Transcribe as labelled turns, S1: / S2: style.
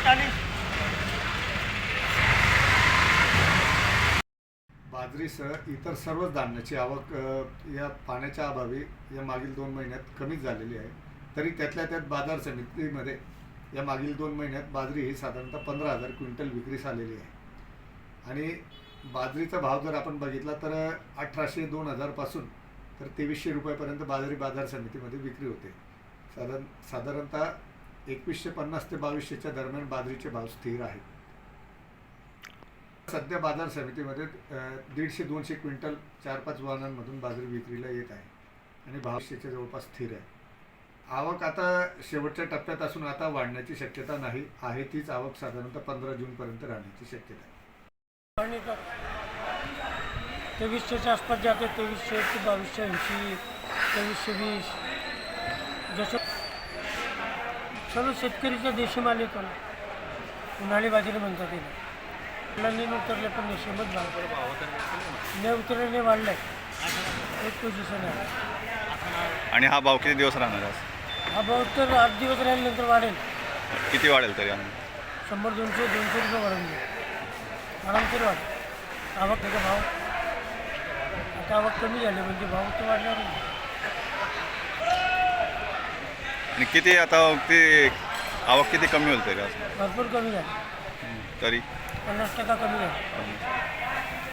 S1: पंचवीस
S2: बाजरीसह इतर सर्वच धान्याची आवक या पाण्याच्या अभावी या मागील दोन महिन्यात कमीच झालेली आहे. तरी त्यातल्या त्यात बाजार समितीमध्ये या मागील दोन महिन्यात बाजरी ही साधारणतः पंधरा हजार क्विंटल विक्रीस आलेली आहे. आणि बाजरीचा भाव जर आपण बघितला तर अठराशे दोन हजारपासून तर तेवीसशे रुपयापर्यंत बाजरी बाजार समितीमध्ये विक्री होते. साधारण साधारणतः एकवीसशे पन्नास ते बावीसशेच्या दरम्यान बाजरीचे भाव स्थिर आहेत. सध्या बाजार समितीमध्ये दीडशे दोनशे क्विंटल चार पाच वाहनांमधून बाजरी विक्रीला येत आहे आणि भावशेच्या जवळपास स्थिर आहे. आवक आता शेवटच्या टप्प्यात असून आता वाढण्याची शक्यता नाही आहे तीच आवक साधारणतः पंधरा जूनपर्यंत राहण्याची शक्यता आहे.
S3: तेवीसशेच्या आसपास जाते तेवीसशे ते बावीसशे ऐंशी तेवीसशे वीस. जसं सर्व शेतकरीच्या देशी माल येतो ना उन्हाळी बाजरी म्हणतात तिला मुलांनी उतरले पण निशेमच भाव ने उतरले वाढले. एक पोझिशन आहे.
S1: आणि हा भाव किती दिवस राहणार आज
S3: हा भाव तर आठ दिवस राहिल्यानंतर वाढेल.
S1: किती वाढेल तरी
S3: शंभर दोनशे दोनशे रुपये वाढून आरामशीर वाढ. आवक त्याचा भाव आता आवक कमी झाली म्हणजे भाव तर वाढणार नाही.
S1: आणि किती आता ते आवक किती कमी होईल तरी आज
S3: भरपूर कमी झाली.
S1: तरी.
S3: पन्नास टक्का कमी झाला. हो.